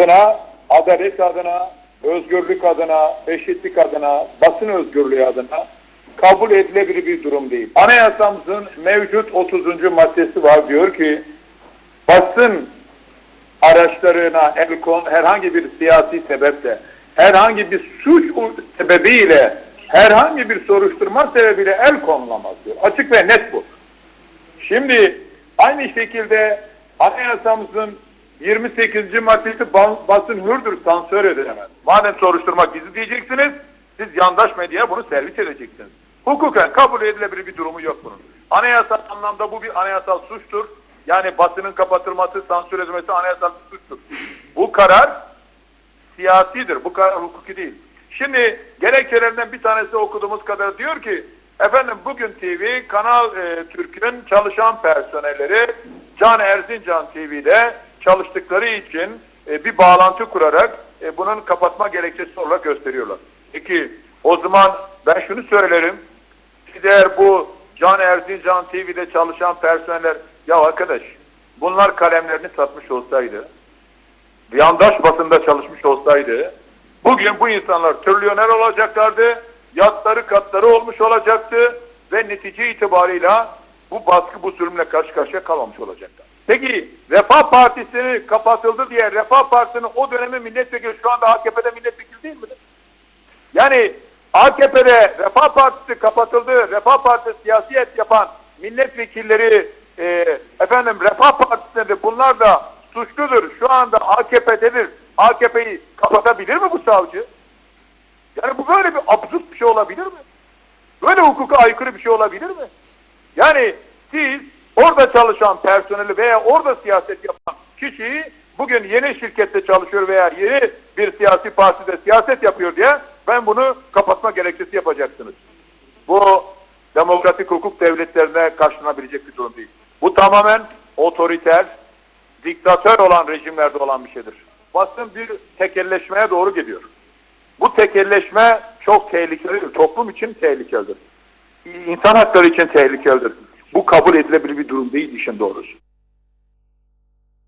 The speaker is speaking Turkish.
adına, adalet adına, özgürlük adına, eşitlik adına, basın özgürlüğü adına kabul edilebilir bir durum değil. Anayasamızın mevcut 30. maddesi var diyor ki basın araçlarına el kon herhangi bir siyasi sebeple, herhangi bir suç sebebiyle, herhangi bir soruşturma sebebiyle el konulamaz diyor. Açık ve net bu. Şimdi aynı şekilde anayasamızın 28. maddesi ba- basın hürdür, sansür edilemez. Madem soruşturma gizli diyeceksiniz, siz yandaş medyaya bunu servis edeceksiniz. Hukuken kabul edilebilir bir durumu yok bunun. Anayasal anlamda bu bir anayasal suçtur. Yani basının kapatılması, sansür edilmesi anayasal suçtur. Bu karar siyasidir. Bu karar hukuki değil. Şimdi gerekçelerinden bir tanesi okuduğumuz kadar diyor ki efendim bugün TV Kanal e, Türk'ün çalışan personelleri Can Erzincan TV'de çalıştıkları için e, bir bağlantı kurarak e, bunun kapatma gerekçesi olarak gösteriyorlar. Peki o zaman ben şunu söylerim. Siz eğer bu Can Erzincan TV'de çalışan personeller ya arkadaş bunlar kalemlerini satmış olsaydı yandaş basında çalışmış olsaydı bugün bu insanlar trilyoner olacaklardı, yatları katları olmuş olacaktı ve netice itibarıyla bu baskı bu zulümle karşı karşıya kalmamış olacaklar. Peki Refah Partisi'ni kapatıldı diye Refah Partisi'nin o dönemin milletvekili şu anda AKP'de milletvekili değil midir? Yani AKP'de Refah Partisi kapatıldı, Refah Partisi siyasiyet yapan milletvekilleri e, efendim Refah Partisi'nde bunlar da suçludur. Şu anda AKP'dedir. AKP'yi kapatabilir mi bu savcı? Yani bu böyle bir absürt bir şey olabilir mi? Böyle hukuka aykırı bir şey olabilir mi? Yani siz orada çalışan personeli veya orada siyaset yapan kişiyi bugün yeni şirkette çalışıyor veya yeni bir siyasi partide siyaset yapıyor diye ben bunu kapatma gerekçesi yapacaksınız. Bu demokratik hukuk devletlerine karşılanabilecek bir durum değil. Bu tamamen otoriter, diktatör olan rejimlerde olan bir şeydir. Basın bir tekelleşmeye doğru gidiyor. Bu tekelleşme çok tehlikelidir. Toplum için tehlikelidir. İnsan hakları için tehlikelidir. Bu kabul edilebilir bir durum değil işin doğrusu.